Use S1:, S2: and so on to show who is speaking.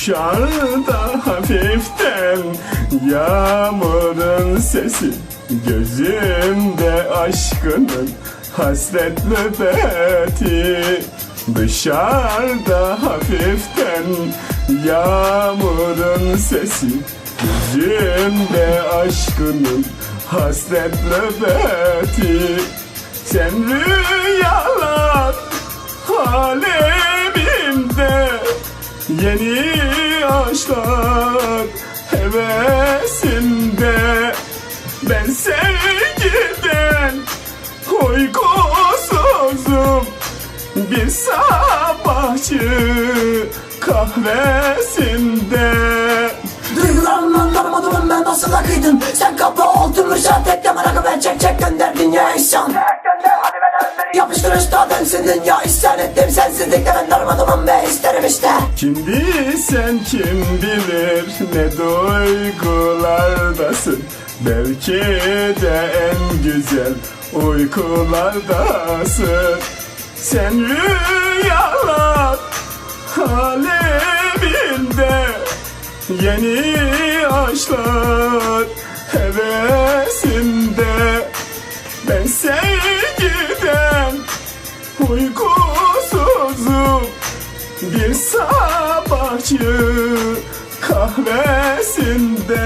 S1: Dışarıda hafiften yağmurun sesi Gözümde aşkının hasret nöbeti Dışarıda hafiften yağmurun sesi Gözümde aşkının hasret nöbeti Sen rüyalar aleminde Yeni aşklar hevesinde. Ben sevgiden uykusuzum. Bir sabahçı kahvesinde.
S2: Duygularımı anlamadım ben nasıl akıydın Sen kapı oldun müşahit ettim Rakı ben çek çek gönder dünya isyan Yapıştır üstadın dünya isyan ettim. Sensizlikle ben darmadağınım ve işte
S1: Şimdi sen kim bilir ne duygulardasın. Belki de en güzel uykulardasın. Sen rüyalar aleminde Yeni aşklar hevesinde. Ben sevgiden uykusuzum Bir sabahçı kahvesinde